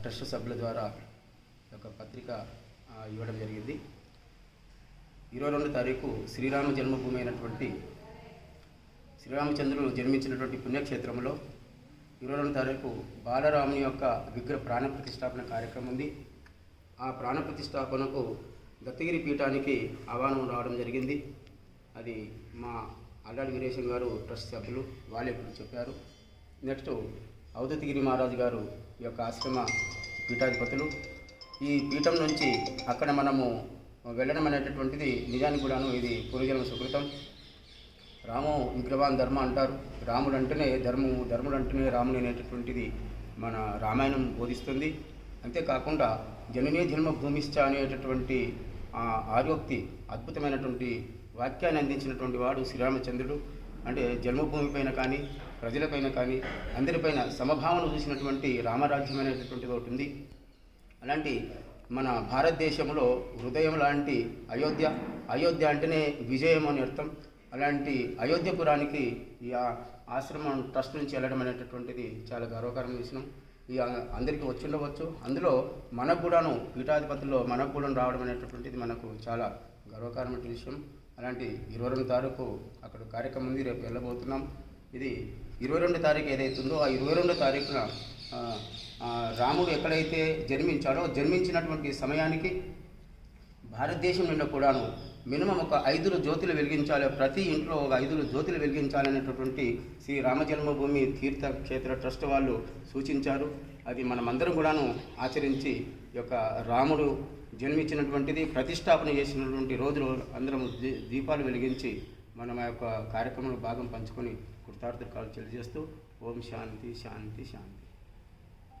Trust సభ్యుల ద్వారా ఒక పత్రిక ఇవ్వడం జరిగింది. ఇరవై రెండు తారీఖు శ్రీరామ జన్మభూమి అయినటువంటి శ్రీరామచంద్రుడు జన్మించినటువంటి పుణ్యక్షేత్రంలో ఇరవై రెండు తారీఖు బాలరాముని యొక్క విగ్రహ ప్రాణ ప్రతిష్టాపన కార్యక్రమం ఉంది. ఆ ప్రాణ ప్రతిష్టాపనకు దత్తగిరి పీఠానికి ఆహ్వానం రావడం జరిగింది. అది మా అల్లాడి వీరేశం గారు ట్రస్ట్ సభ్యులు వాళ్ళే ఇప్పుడు చెప్పారు. నెక్స్ట్ అవధతిగిరి మహారాజు గారు ఈ యొక్క ఆశ్రమ పీఠాధిపతులు. ఈ పీఠం నుంచి అక్కడ మనము వెళ్ళడం అనేటటువంటిది నిజానికి కూడాను ఇది పూర్వజన్మ సుకృతం. రాము విగ్రహాన్ ధర్మ అంటారు. రాముడు అంటేనే ధర్మము ధర్ముడు అంటేనే రాముడు అనేటటువంటిది మన రామాయణం బోధిస్తుంది. అంతేకాకుండా జననే జన్మ భూమిశ్చ అనేటటువంటి ఆ ఆర్యోక్తి అద్భుతమైనటువంటి వాక్యాన్ని అందించినటువంటి వాడు శ్రీరామచంద్రుడు. అంటే జన్మభూమిపైన కానీ ప్రజలపైన కానీ అందరిపైన సమభావన చూసినటువంటి రామరాజ్యం అనేటటువంటిది ఒకటి ఉంది. అలాంటి మన భారతదేశంలో హృదయం లాంటి అయోధ్య అయోధ్య అంటేనే విజయం అని అర్థం. అలాంటి అయోధ్యపురానికి ఈ ఆశ్రమం ట్రస్ట్ నుంచి వెళ్ళడం అనేటటువంటిది చాలా గర్వకారమైన విషయం ఈ అందరికీ వచ్చి ఉండవచ్చు. అందులో మనకు కూడాను పీఠాధిపతుల్లో మనకు కూడా రావడం అనేటటువంటిది మనకు చాలా గర్వకారమైన విషయం. అలాంటి ఇరవై రెండు తారీఖు అక్కడ కార్యక్రమం ఉంది రేపు వెళ్ళబోతున్నాం. ఇది ఇరవై రెండు తారీఖు ఏదైతుందో ఆ ఇరవై రెండు తారీఖున రాముడు ఎక్కడైతే జన్మించాడో జన్మించినటువంటి సమయానికి భారతదేశం నిండా కూడాను మినిమం ఒక ఐదులు జ్యోతులు వెలిగించాలి ప్రతి ఇంట్లో ఒక ఐదులు జ్యోతులు వెలిగించాలనేటటువంటి శ్రీ రామ జన్మభూమి తీర్థ క్షేత్ర ట్రస్ట్ వాళ్ళు సూచించారు. అది మనమందరం కూడాను ఆచరించి ఈ యొక్క రాముడు జన్మించినటువంటిది ప్రతిష్టాపన చేసినటువంటి రోజులు అందరం దీపాలు వెలిగించి మనం ఆ యొక్క కార్యక్రమంలో భాగం పంచుకొని కృతార్థకాలు తెలియజేస్తూ ఓం శాంతి శాంతి శాంతి.